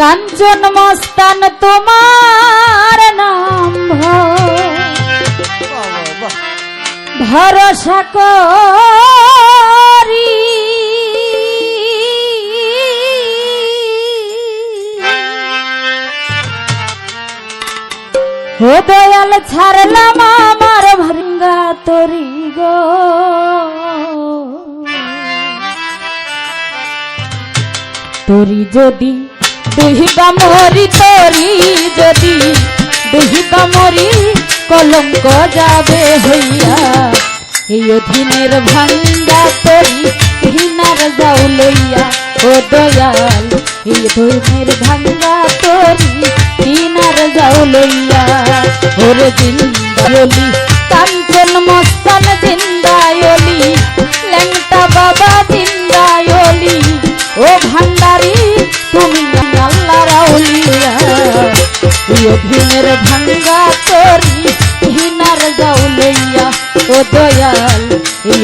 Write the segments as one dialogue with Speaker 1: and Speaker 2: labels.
Speaker 1: কাঞ্চন মস্তান, তোমার নাম। ভরসা করি হে দয়াল, ছাড়লাম আমার ভাঙ্গা তরি গো তরি যদি দুহিবা মরি তরি যদি, দুহিবা মরি কলঙ্ক যাবে হইয়া। এই অধীনের ভাঙ্গা তরি হিনার যাও লইয়া। ও দয়াল, এই অধীনের ভাঙ্গা তরি হিনার যাও লইয়া। ওরে জিন্দায়লি কাঞ্চন অধীনের ভাঙ্গা তরি হিনার যাও লইয়া ও দয়াল এই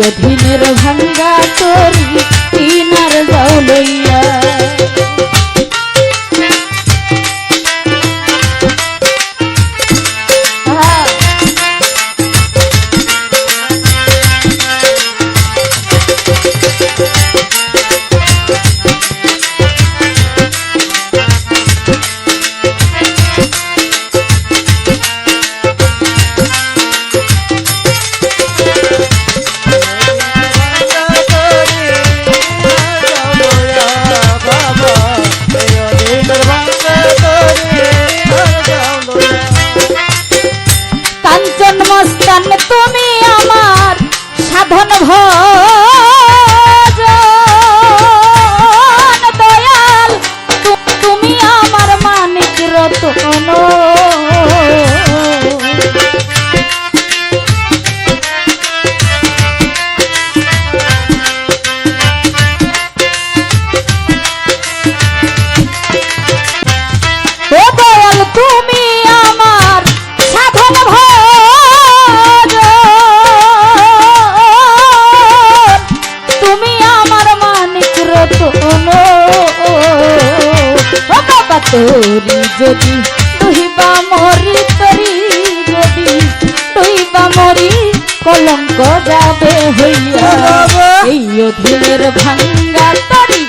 Speaker 1: মস্তান তুমি আমার সাধন ভজন দয়াল তুমি আমার মানিক রতন। বাবা, তোরি যদি তুহিবা মরি, তরি যদি তুহিবা মরি, কলঙ্ক যাবে হইয়া। এই অধীনের ভাঙ্গা তরি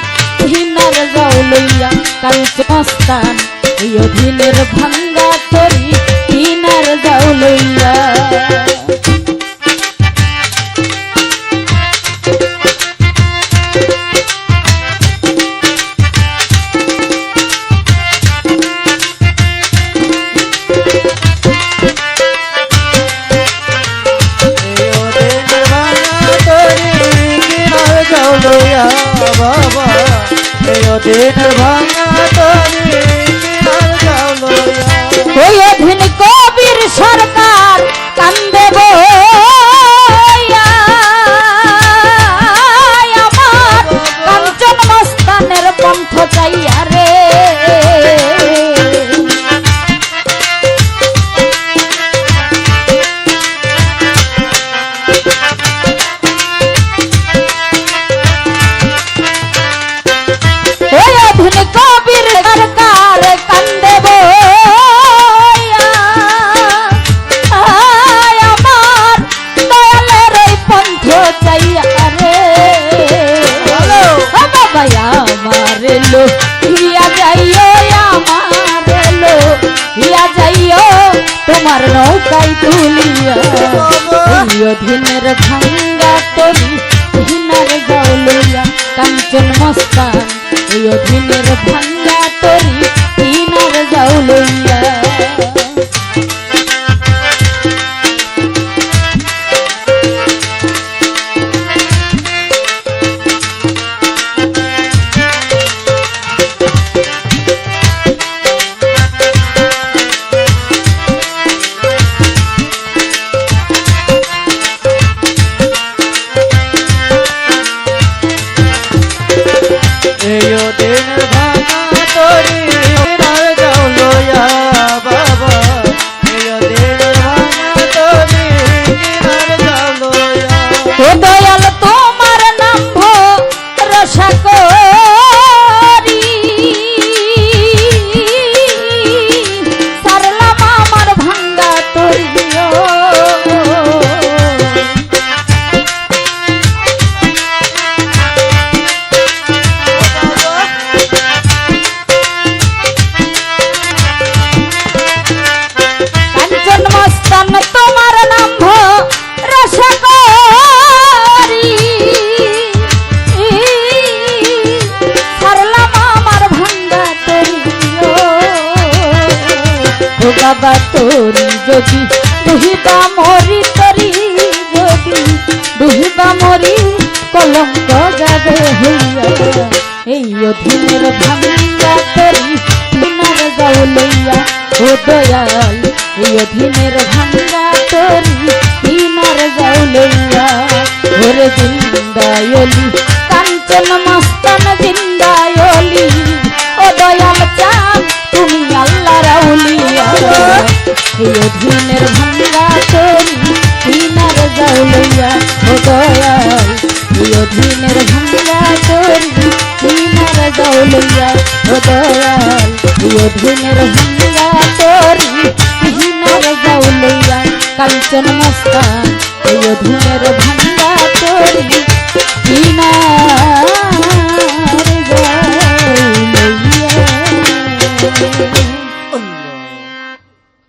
Speaker 1: হিনার যাও লইয়া কাঞ্চ মস্তান। এই অধীনের ভাঙ্গা তরি হিনার যাও লইয়া। রে অধীনের ভাঙ্গা তরি অধীনের গাউলিয়া কাঞ্চন মস্তান। এই অধীনের ভাঙ্গা
Speaker 2: এই দিন
Speaker 1: বা তোরি যদি, দুহিবা মরি তরি যদি, দুহিবা মরি কলঙ্ক যাবে হইয়া। এই অধীনের ভাঙ্গা তরি বিনার যাও লইয়া, ও দয়াল, এই অধীনের ভাঙ্গা তরি বিনার যাও লইয়া। ওরে জিন্দায়লি কাঞ্চন মস্তান জিন্দায়লি দিও ধুনের ভাঙ্গা তরি কিনার যাও লইয়া ও দয়াল দিও ধুনের ভাঙ্গা তরি কিনার যাও লইয়া ও দয়াল দিও ধুনের ভাঙ্গা তরি কিনার যাও কাঞ্চন মস্তান। দিও ধুনের ভাঙ্গা তরি কিনার যাও